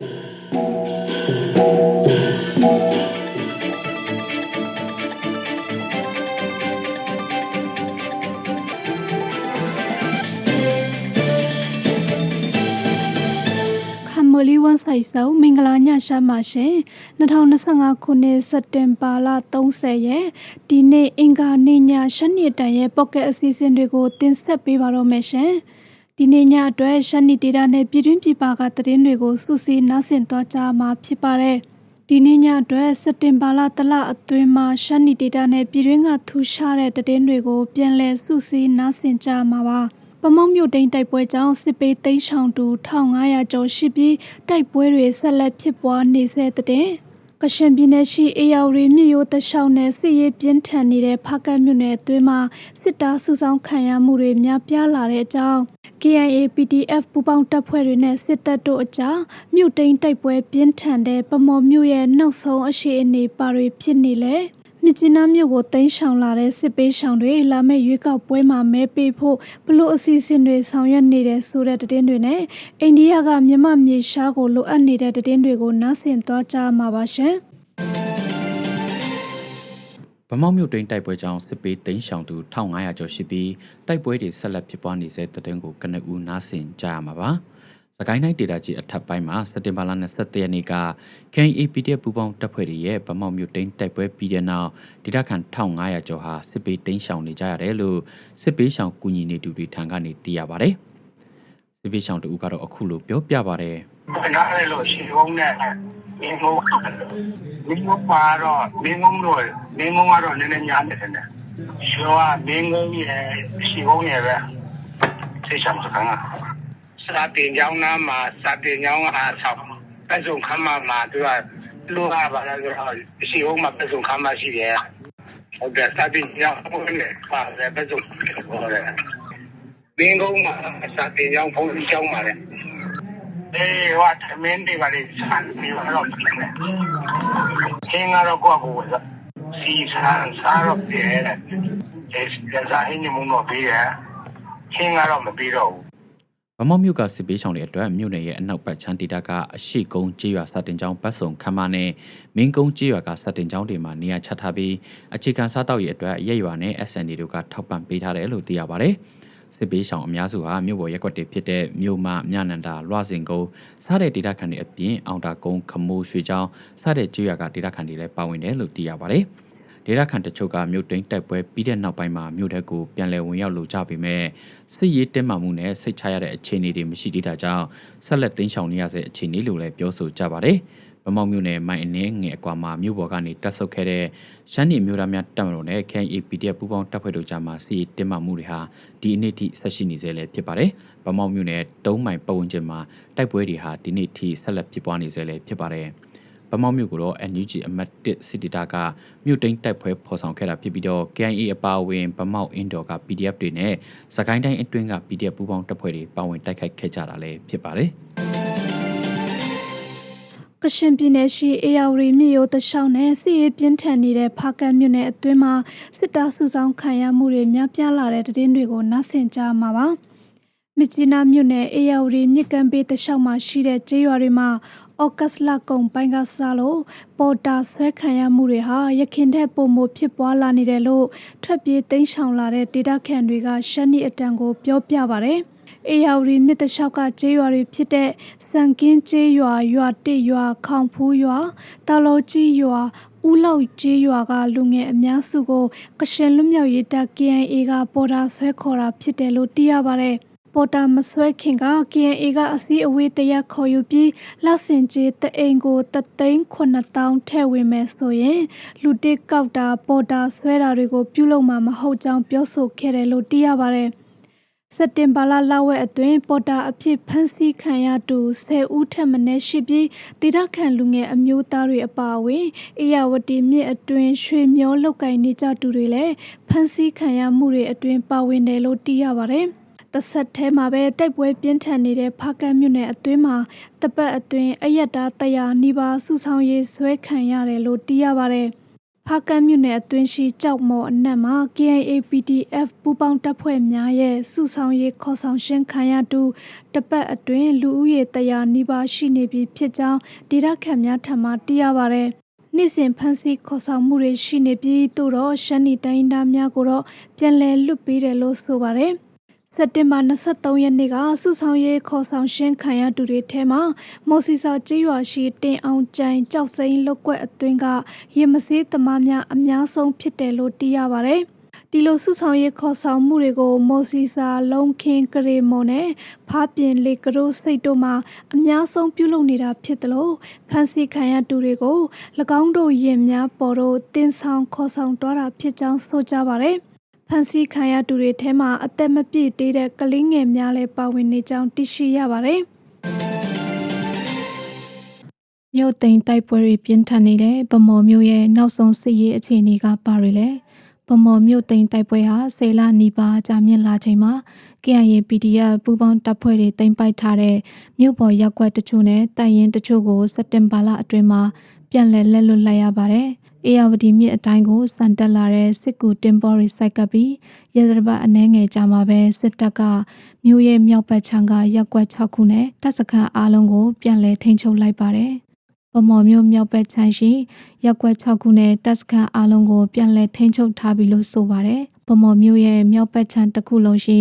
ခမလီဝန်ဆိုင်ဆောက်မင်္ဂလာညရှာပါရှင်2025ခုနှစ်စက်တင်ဘာလ30ရက်ဒီနေ့အင်္ဂါနေ့ညရှစ်နှစ်တန်ရဲ့ pocket အစီအစဉ်တွေကိုတင်ဆက်ပေးပါတော့မယ်ရှင် ဒီနေ့ညအတွက်ရှစ်နှစ်ဒေတာနဲ့ပြည်တွင်းပြည်ပကသတင်းတွေကိုစုစည်းနားဆင်သွားကြမှာဖြစ်ပါတယ်ဒီနေ့ညအတွက်စက်တင်ဘာလတလအတွင်းမှာရှမ်းနီဒေတာနဲ့ပြည်တွင်းကထူရှားတဲ့သတင်းတွေကိုပြန်လည်စုစည်းနားဆင်ကြမှာပါပမောက်မြို့တိန်တိုက်ပွဲကြောင့်စစ်ပေးသိမ်းဆောင်တူ1500ကျော်ရှိပြီးတိုက်ပွဲတွေဆက်လက်ဖြစ်ပွားနေဆဲတဲ့ ကရှင်ပြည်နယ်ရှိအေယာဝတီမြို့ရိုးတလျှောက်နဲ့စစ်ရေးပြင်းထန်နေတဲ့ဖားကတ်မြို့နယ်အတွင်းမှာစစ်သားစုဆောင်ခံရမှုတွေများပြားလာတဲ့အကြောင်း KIA PDF ပူးပေါင်းတပ်ဖွဲ့တွေနဲ့စစ်တပ်တို့အကြားမြို့တိန်တိုက်ပွဲပြင်းထန်တဲ့ပမော်မြို့ရဲ့နောက်ဆုံးအခြေအနေပါတွေဖြစ်နေလေ မြစ်ကြီးနားမြို့ကိုတိမ်းရှောင်လာတဲ့စစ်ပေးရှောင်တွေလာမယ့်ရွေးကောက်ပွဲမှာမဲပေးဖို့ဘလို့အစီအစဉ်တွေဆောင်ရွက်နေတဲ့ဆိုတဲ့သတင်းတွေနဲ့အိန္ဒိယကမြန်မာမြေရှားကိုလိုအပ်နေတဲ့သတင်းတွေကိုနားဆင်သွားကြမှာပါရှင်။ဗမောက်မြို့တိန်တိုက်ပွဲကြောင့်စစ်ပေးသိမ်းရှောင်သူ1500ကျော်ရှိပြီးတိုက်ပွဲတွေဆက်လက်ဖြစ်ပွားနေစေတဲ့တဲ့ကိုကနဦးနားဆင်ကြရမှာပါ။ စကိုင်းတိုင်းဒေတာကြီးအထက်ပိုင်းမှာစက်တင်ဘာလ27ရက်နေ့က KAPD ပူပေါင်းတပ်ဖွဲ့တွေရဲ့ဗမောက်မြို့တိန်တိုက်ပွဲပြီးတဲ့နောက်ဒေတာခန်1500ကျော်ဟာစစ်ပေးသိမ်းရှောင်နေကြရတယ်လို့စစ်ပေးရှောင်ကူညီနေသူတွေထံကနေသိရပါတယ်။စစ်ပေးရှောင်တူကတော့အခုလိုပြောပြပါတယ်။နားရလို့ရှိုံးနဲ့မင်းကုန်းမင်းကုန်းပါတော့မင်းကုန်းတော့မင်းကုန်းကတော့နည်းနည်းများနေတယ်နဲ့ရှောကမင်းကုန်းရဲ့ရှိကုန်းရဲ့ပဲသိချင်မှာက စာတင်ကြောင်းနာမှာစာတင်ကြောင်းအားဆောက်ပတ်စုံခမ်းမမှာသူကလူဟာပါလားဆိုတော့ရှိကုန်းမှာပတ်စုံခမ်းမရှိတယ်ဟုတ်တယ်စာတင်ကြောင်းဘုန်းနဲ့ပါတယ်ပတ်စုံဟုတ်တယ်မင်းကုန်းမှာစာတင်ကြောင်းဘုန်းကြီးကျောင်းပါလေအေးဟိုသမင်းတွေပါလေဆန်ပြီးတော့ပြင်တယ်။ချင်းကတော့ကိုယ့်ကိုယ်ကစီဆန်စားတော့ပြဲတယ်။ဒီကစားဟင်းမုံတော့ပြီးတယ်။ချင်းကတော့မပြီးတော့ဘူး ဗမောက်မြို့ကစစ်ပေးဆောင်တွေအတွက်မြို့နယ်ရဲ့အနောက်ဘက်ချမ်းဒေတာကအရှိကုန်းကျေးရွာစတင်ကျောင်းပတ်စုံခမ်းမနဲ့မင်းကုန်းကျေးရွာကစတင်ကျောင်းတွေမှာနေရာချထားပြီးအခြေခံစားတောက်ရဲ့အတွက်ရက်ရွာနဲ့ SND တို့ကထောက်ပံ့ပေးထားတယ်လို့သိရပါတယ်။စစ်ပေးဆောင်အများစုဟာမြို့ပေါ်ရက်ကွက်တွေဖြစ်တဲ့မြို့မမြနန္ဒာလွှစင်ကုန်းစားတဲ့ဒေတာခန်တွေအပြင်အောင်တာကုန်းခမိုးရွှေချောင်းစားတဲ့ကျေးရွာကဒေတာခန်တွေလည်းပါဝင်တယ်လို့သိရပါတယ်။ ဒေတာခန်တချို့ကမြို့တိန်တိုက်ပွဲပြီးတဲ့နောက်ပိုင်းမှာမြို့ထဲကိုပြန်လည်ဝင်ရောက်လိုကြပေမဲ့စစ်ရေးတင်းမာမှုနဲ့စိတ်ချရတဲ့အခြေအနေတွေမရှိသေးတာကြောင့်ဆက်လက်တင်းရှောင်နေရတဲ့အခြေအနေလို့လည်းပြောဆိုကြပါတယ်။ဗမောက်မြို့နယ်မိုင်အနေငယ်အကွာမှာမြို့ပေါ်ကနေတက်ဆုတ်ခဲ့တဲ့ရှမ်းပြည်မြို့သားများတပ်မတော်နဲ့ KNAPDF ပူးပေါင်းတပ်ဖွဲ့တို့ကြားမှာစစ်ရေးတင်းမာမှုတွေဟာဒီအနည်းထိဆက်ရှိနေစေလည်းဖြစ်ပါတယ်။ဗမောက်မြို့နယ်တုံးမိုင်ပတ်ဝန်းကျင်မှာတိုက်ပွဲတွေဟာဒီနေ့ထိဆက်လက်ဖြစ်ပွားနေစေလည်းဖြစ်ပါတယ်။ ဗမောက်မြို့ကိုတော့ NUG အမတ်1စစ်တီတာကမြို့တိန်တိုက်ပွဲဖော်ဆောင်ခဲ့တာဖြစ်ပြီးတော့ KNA အပါအဝင်ဗမောက်အင်ဒော်က PDF တွေနဲ့စကိုင်းတိုင်းအတွင်းက PDF ပူးပေါင်းတပ်ဖွဲ့တွေပါဝင်တိုက်ခိုက်ခဲ့ကြတာလည်းဖြစ်ပါတယ်ကရှင်ပြည်နယ်ရှိအေယာဝတီမြို့ရိုးတလျှောက်နဲ့စစ်ရေးပြင်းထန်နေတဲ့ဖားကတ်မြို့နယ်အတွင်းမှာစစ်သားစုဆောင်ခံရမှုတွေများပြားလာတဲ့သတင်းတွေကိုနားဆင်ကြမှာပါ။ မြစ်ကြီးနားမြို့နယ်အေယာဝတီမြစ်ကမ်းဘေးတလျှောက်မှာရှိတဲ့ကျေးရွာတွေမှာဩဂတ်စ်လကုံပိုင်းကစားလို့ပေါ်တာဆွဲခံရမှုတွေဟာရခင်တဲ့ပုံမဖြစ်ပွားလာနေတယ်လို့ထွက်ပြေးသိမ်းရှောင်လာတဲ့ဒေတာခန်တွေကရှမ်းနီအတန်ကိုပြောပြပါဗျ။အေယာဝတီမြစ်တလျှောက်ကကျေးရွာတွေဖြစ်တဲ့စံကင်းကျေးရွာရွာတစ်ရွာခေါင်ဖူးရွာတာလောကြီးရွာဦးလောက်ကျေးရွာကလူငယ်အများစုကိုကရှင်လွတ်မြောက်ရေးတပ် KNA ကပေါ်တာဆွဲခေါ်တာဖြစ်တယ်လို့သိရပါတယ်။ ပေါ်တာမဆွဲခင်က KNA ကအစည်းအဝေးတရက်ခေါ်ယူပြီးလက်စင်ကျေးတအိမ်ကိုတသိန်း9000ထည့်ဝင်မယ်ဆိုရင်လူတစ်ကောက်တာပေါ်တာဆွဲတာတွေကိုပြုလုပ်မှာမဟုတ်ကြောင်းပြောဆိုခဲ့တယ်လို့သိရပါတယ်။စက်တင်ဘာလလဝက်အတွင်းပေါ်တာအဖြစ်ဖမ်းဆီးခံရသူ10ဦးထက်မနည်းရှိပြီးတိရခန်လူငယ်အမျိုးသားတွေအပါအဝင်အေရဝတီမြစ်အတွင်းရွှေမျောလောက်ကင်နေကြသူတွေလည်းဖမ်းဆီးခံရမှုတွေအတွင်းပါဝင်တယ်လို့သိရပါတယ်။ တစ်ဆက်တည်းမှာပဲတိုက်ပွဲပြင်းထန်နေတဲ့ဖားကတ်မြို့နယ်အတွင်းမှာတပတ်အတွင်းအယက်သားတရာနီးပါးစုဆောင်ရေးဆွဲခံရတယ်လို့သိရပါတယ်။ဖားကန့်မြို့နယ်အတွင်းရှိကြောက်မော်အနက်မှာ KIA PDF ပူးပေါင်းတပ်ဖွဲ့များရဲ့စုဆောင်ရေးခေါ်ဆောင်ရှင်းခံရတူတပတ်အတွင်းလူဦးရေတရာနီးပါးရှိနေပြီဖြစ်ကြောင်းဒေသခံများထံမှသိရပါဗျ။နေ့စဉ်ဖမ်းဆီးခေါ်ဆောင်မှုတွေရှိနေပြီးသို့တော့ရှမ်းနီတိုင်းသားများကိုတော့ပြန်လည်လွတ်ပေးတယ်လို့ဆိုပါတယ်။ စက်တင်ဘာ23ရက်နေ့ကစုဆောင်ရေးခေါ်ဆောင်ရှင်းခံရသူတွေထဲမှာမော်စီစာကျေးရွာရှိတင်အောင်ကျိုင်ကြောက်စိမ်းလုတ်ကွက်အတွင်းကရေမစေးသမားများအများဆုံးဖြစ်တယ်လို့သိရပါဗျ။ဒီလိုစုဆောင်ရေးခေါ်ဆောင်မှုတွေကိုမော်စီစာလုံးခင်းကရေမွန်နဲ့ဖားပြင်လေကရိုးစိတ်တို့မှာအများဆုံးပြုလုပ်နေတာဖြစ်တယ်လို့ဖန်စီခံရသူတွေကို၎င်းတို့ရင်များပေါ်တို့တင်းဆောင်ခေါ်ဆောင်သွားတာဖြစ်ကြောင်းဆိုကြပါဗျ။ ဖန်စီခံရသူတွေထဲမှာအသက်မပြည့်သေးတဲ့ကလေးငယ်များလည်းပါဝင်နေကြောင်းသိရှိရပါတယ်။မြို့သိမ်းတိုက်ပွဲတွေပြင်းထန်နေတဲ့ဗမော်မြို့ရဲ့နောက်ဆုံးစစ်ရေးအခြေအနေကပါရလေဗမော်မြို့သိမ်းတိုက်ပွဲဟာဆယ်လနီးပါးကြာမြင့်လာချိန်မှာ KIA PDF ပူးပေါင်းတပ်ဖွဲ့တွေတင်ပိုက်ထားတဲ့မြို့ပေါ်ရပ်ကွက်တချို့နဲ့တိုက်ရင်တချို့ကိုစက်တင်ဘာလအတွင်းမှာပြန်လည်လက်လွတ်လိုက်ရပါတယ်။ အေယာဝတီမြစ်အတိုင်းကိုစံတက်လာတဲ့စစ်ကူတင်ပေါ်ရီစိုက်ကပ်ပြီးရဲစပတ်အနှဲငယ်ကြာမှာပဲစစ်တပ်ကမြို့ရဲ့မြောက်ဘက်ခြမ်းကရပ်ကွက်6ခုနဲ့တပ်စခန်းအားလုံးကိုပြန်လည်ထိန်းချုပ်လိုက်ပါတယ်။ဗမော်မျိုးမြောက်ဘက်ခြမ်းရှိရက်ကွက်6ခုနဲ့တပ်စခန်းအားလုံးကိုပြန်လည်ထိန်းချုပ်ထားပြီလို့ဆိုပါတယ်။ဗမော်မျိုးရဲ့မြောက်ဘက်ခြမ်းတစ်ခုလုံးရှိ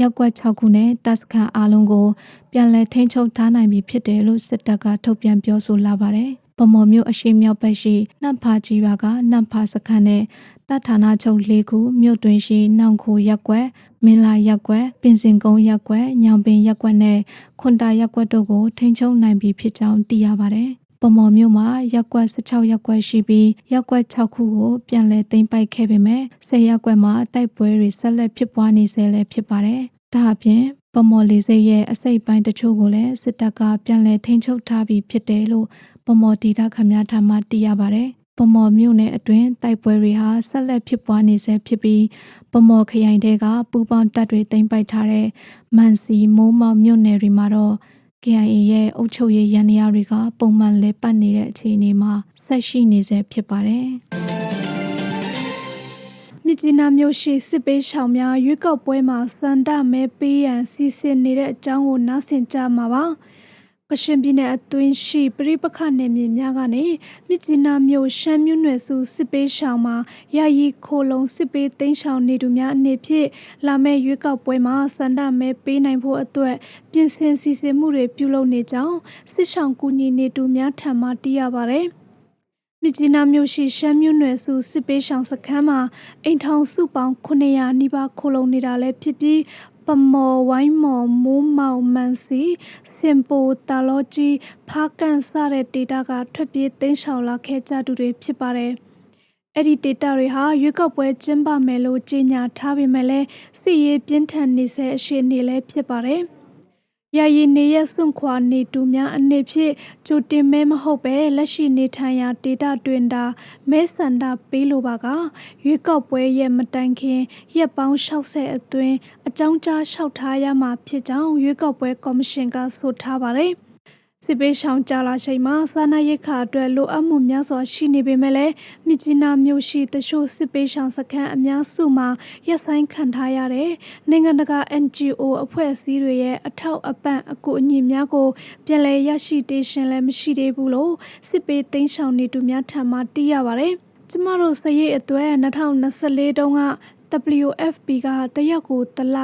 ရက်ကွက်6ခုနဲ့တပ်စခန်းအားလုံးကိုပြန်လည်ထိန်းချုပ်ထားနိုင်ပြီဖြစ်တယ်လို့စစ်တပ်ကထုတ်ပြန်ပြောဆိုလာပါတယ်။ ဗမော်မျိုးအရှိမြောက်ဘက်ရှိနတ်ဖာကြီးရွာကနတ်ဖာစခန်းနဲ့တပ်ဌာနချုပ်၄ခုမြို့တွင်ရှိနောင်ခိုရက်ကွက်မင်းလာရက်ကွက်ပင်စင်ကုန်းရက်ကွက်ညောင်ပင်ရက်ကွက်နဲ့ခွန်တာရက်ကွက်တို့ကိုထိန်းချုပ်နိုင်ပြီဖြစ်ကြောင်းသိရပါတယ်။ပမော်မြို့မှာရက်ကွက်16ရက်ကွက်ရှိပြီးရက်ကွက်6ခုကိုပြန်လည်သိမ်းပိုက်ခဲ့ပေမဲ့10ရက်ကွက်မှာတိုက်ပွဲတွေဆက်လက်ဖြစ်ပွားနေဆဲလည်းဖြစ်ပါတယ်။ဒါအပြင် ပမော်လေးစိတ်ရဲ့အစိတ်ပိုင်းတချို့ကိုလည်းစစ်တပ်ကပြန်လည်ထိန်းချုပ်ထားပြီးဖြစ်တယ်လို့ပမော်ဒေတာခမများထံမှသိရပါတယ်။ပမော်မြို့နယ်အတွင်းတိုက်ပွဲတွေဟာဆက်လက်ဖြစ်ပွားနေဆဲဖြစ်ပြီးပမော်ခရိုင်တဲကပူပေါင်းတပ်တွေတင်ပိုက်ထားတဲ့မန်စီမိုးမောင်မြို့နယ်တွေမှာတော့ KIA ရဲ့အုပ်ချုပ်ရေးရန်ရာတွေကပုံမှန်လဲပတ်နေတဲ့အခြေအနေမှာဆက်ရှိနေဆဲဖြစ်ပါတယ်။ မြစ်ကြီးနားမြို့ရှိစစ်ပေးရှောင်များရွေးကောက်ပွဲမှာစန္ဒမဲပေးရန်စီစဉ်နေတဲ့အကြောင်းကိုနားဆင်ကြမှာပါ။ကရှင်ပြည်နယ်အတွင်းရှိပြိပခနယ်မြေများကနေမြစ်ကြီးနားမြို့ရှမ်းမြို့နယ်စုစစ်ပေးရှောင်မှာယာယီခိုလုံစစ်ပေးသိမ်းရှောင်နေသူများအနေဖြင့်လာမယ့်ရွေးကောက်ပွဲမှာစန္ဒမဲပေးနိုင်ဖို့အတွက်ပြင်ဆင်စီစဉ်မှုတွေပြုလုပ်နေကြောင်းစစ်ရှောင်ကူညီနေသူများထံမှသိရပါဗျ။ မြကြီးနားမြို့ရှိရှမ်းမြို့နယ်စုစစ်ပေးရှောင်စခန်းမှာအိမ်ထောင်စုပေါင်း900နီးပါးခိုလုံနေတာလည်းဖြစ်ပြီးပမော်ဝိုင်းမော်မိုးမောင်မန်စီစင်ပိုတာလောကြီးဖားကန်စတဲ့ဒေတာကထွက်ပြေးသိမ်းရှောင်လာခဲ့ကြသူတွေဖြစ်ပါတယ်။အဲ့ဒီဒေတာတွေဟာရွေးကောက်ပွဲကျင်းပမယ်လို့ကြေညာထားပေမဲ့လည်းစစ်ရေးပြင်းထန်နေဆဲအခြေအနေလည်းဖြစ်ပါတယ်။ ယာယီနေရစွန့်ခွာနေသူများအနေဖြင့်ကြိုတင်မဲမဟုတ်ပဲလက်ရှိနေထိုင်ရာဒေတာတွင်တာမဲဆန္ဒပေးလိုပါကရွေးကောက်ပွဲရဲ့မတိုင်ခင်ရက်ပေါင်း60အတွင်းအကြောင်းကြားလျှောက်ထားရမှာဖြစ်ကြောင်းရွေးကောက်ပွဲကော်မရှင်ကဆိုထားပါတယ်။ စစ်ပေးရှောင်ကြလာချိန်မှာစားနပ်ရိက္ခာအတွက်လိုအပ်မှုများစွာရှိနေပေမဲ့လည်းမြစ်ကြီးနားမြို့ရှိတချို့စစ်ပေးရှောင်စခန်းအများစုမှာရပ်ဆိုင်းခံထားရတဲ့နိုင်ငံတကာ NGO အဖွဲ့အစည်းတွေရဲ့အထောက်အပံ့အကူအညီများကိုပြန်လည်ရရှိတေးရှင်လည်းမရှိသေးဘူးလို့စစ်ပေးသိမ်းရှောင်နေသူများထံမှသိရပါတယ်။ကျမတို့စရိတ်အတွက်2024တုန်းက WFP ကတရက်ကိုတလ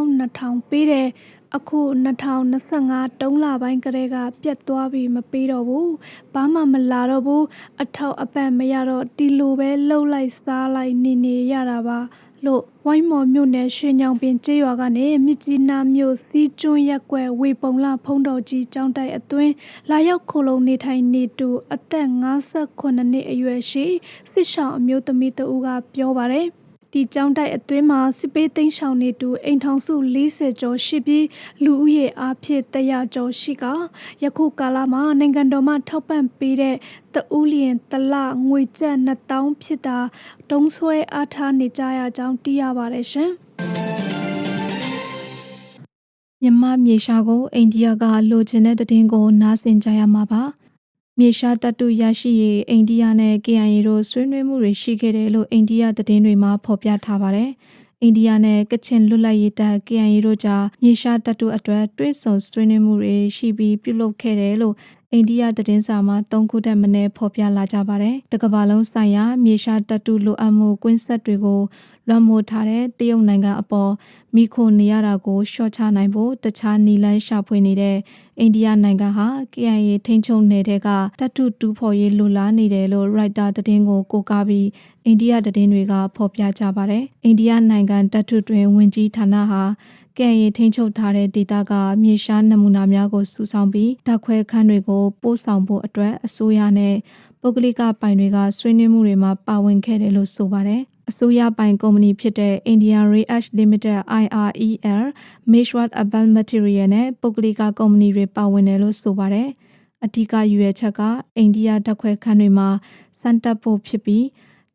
4200ပေးတယ်အခု2025တုံးလပိုင်းကလေးကပြတ်သွားပြီးမပေးတော့ဘူးဘာမှမလာတော့ဘူးအထောက်အပံ့မရတော့ဒီလိုပဲလှုပ်လိုက်စားလိုက်နေနေရတာပါလို့ဝိုင်းမော်မြို့နယ်ရွှေညောင်ပင်ကျေးရွာကနေမြစ်ကြီးနားမြို့စီးကျွန်းရက်ကွယ်ဝေပုံလာဖုံးတော်ကြီးကျောင်းတိုက်အတွင်းလာရောက်ခိုလုံနေထိုင်နေသူအသက်58နှစ်အရွယ်ရှိစစ်ဆောင်အမျိုးသမီးတဦးကပြောပါတယ် ဒီကျောင်းတိုက်အတွင်းမှာစစ်ပေးသိမ်းရှောင်နေသူအိမ်ထောင်စု40ကျော်ရှိပြီးလူဦးရေအားဖြင့်100ကျော်ရှိကယခုကာလမှာနိုင်ငံတော်မှထောက်ပံ့ပေးတဲ့တဦးလျင်တလငွေကျပ်2000ဖြစ်တာတုံးဆွဲအားထားနေကြရကြောင်းသိရပါတယ်ရှင်မြမမြေရှားကိုအိန္ဒိယကလိုချင်တဲ့တည်င်းကိုနားဆင်ကြရမှာပါ မြေရှားတပ်တုရရှိရေးအိန္ဒိယနဲ့ KIA တို့ဆွေးနွေးမှုတွေရှိခဲ့တယ်လို့အိန္ဒိယသတင်းတွေမှာဖော်ပြထားပါတယ်။အိန္ဒိယနဲ့ကချင်လွတ်လပ်ရေးတပ် KIA တို့ကြားမြေရှားတပ်တုအတွက်တွဲဆုံဆွေးနွေးမှုတွေရှိပြီးပြုလုပ်ခဲ့တယ်လို့အိန္ဒိယသတင်းစာမှာ၃ခုတက်မင်းဖော်ပြလာကြပါတယ်။တကမ္ဘာလုံးဆိုင်ရာမြေရှားတပ်တုလိုအပ်မှုကွင်းဆက်တွေကို လွှမ်းမိုးထားတဲ့တရုတ်နိုင်ငံအပေါ်မိခိုနေရတာကိုရှော့ချနိုင်ဖို့တခြားနီလန်းရှာဖွေနေတဲ့အိန္ဒိယနိုင်ငံဟာ KIA ထိန်းချုပ်နယ်တဲ့ကတတ်ထုတူဖော်ရေးလိုလားနေတယ်လို့ Writer သတင်းကိုကိုးကားပြီးအိန္ဒိယသတင်းတွေကဖော်ပြကြပါတယ်။အိန္ဒိယနိုင်ငံတတ်ထုတွင်ဝင်ကြီးဌာနဟာကဲ့ရင်ထိန်းချုပ်ထားတဲ့ဒေသကမြေရှားနမူနာများကိုစုဆောင်းပြီးဓာတ်ခွဲခန်းတွေကိုပို့ဆောင်ဖို့အတွက်အစိုးရနဲ့ပုဂ္ဂလိကပိုင်တွေကဆွေးနွေးမှုတွေမှာပါဝင်ခဲ့တယ်လို့ဆိုပါတယ်။ အစိုးရပိုင်ကုမ္ပဏီဖြစ်တဲ့ Indian React Limited IREL, Meshwat Urban Material နဲ့ပုဂ္ဂလိကကုမ္ပဏီတွေပါဝင်တယ်လို့ဆိုပါတယ်။အဓိကရွေချက်ကအိန္ဒိယဓာတ်ခွဲခန်းတွေမှာစမ်းတပ်ဖို့ဖြစ်ပြီး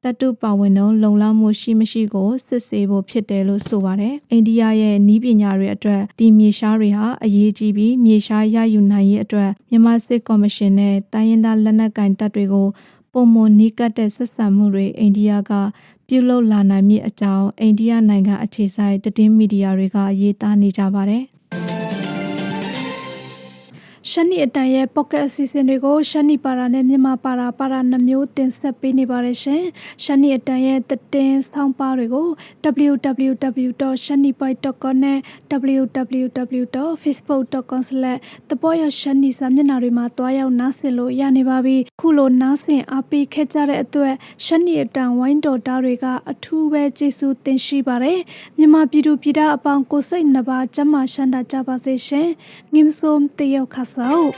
တတုပါဝင်တော့လုံလောက်မှုရှိမရှိကိုစစ်ဆေးဖို့ဖြစ်တယ်လို့ဆိုပါတယ်။အိန္ဒိယရဲ့နီးပညာတွေအတွက်ဒီမြေရှားတွေဟာအရေးကြီးပြီးမြေရှားရယူနိုင်ရေးအတွက်မြန်မာစစ်ကော်မရှင်နဲ့တိုင်းရင်းသားလက်နက်ကင်တပ်တွေကို ပုံမနီးကပ်တဲ့ဆက်ဆံမှုတွေအိန္ဒိယကပြုလုပ်လာနိုင်မည့်အကြောင်းအိန္ဒိယနိုင်ငံအခြေစိုက်သတင်းမီဒီယာတွေကရေးသားနေကြပါတယ်။ ရှမ်းနီအတန်ရဲ့ pocket အစီအစဉ်တွေကိုရှမ်းနီပါရာနဲ့မြန်မာပါရာပါရာနှမျိုးတင်ဆက်ပေးနေပါတယ်ရှင်။ရှမ်းနီအတန်ရဲ့တင်ဆောင်းပါးတွေကို www.shanipoint.com နဲ့ www.facebook.com/ တပေါ်ရရှမ်းနီစာမျက်နှာတွေမှာတွားရောက်နားဆင်လို့ရနေပါပြီ။ခုလိုနားဆင်အားပေးခဲ့ကြတဲ့အတွက်ရှမ်းနီအတန်ဝိုင်းတော်သားတွေကအထူးပဲကျေးဇူးတင်ရှိပါတယ်။မြန်မာပြည်သူပြည်သားအပေါင်းကိုစိတ်နှပါကျမ်းမာရှမ်းသာကြပါစေရှင်။ငင်းဆိုးတယောက်ခါဆောက်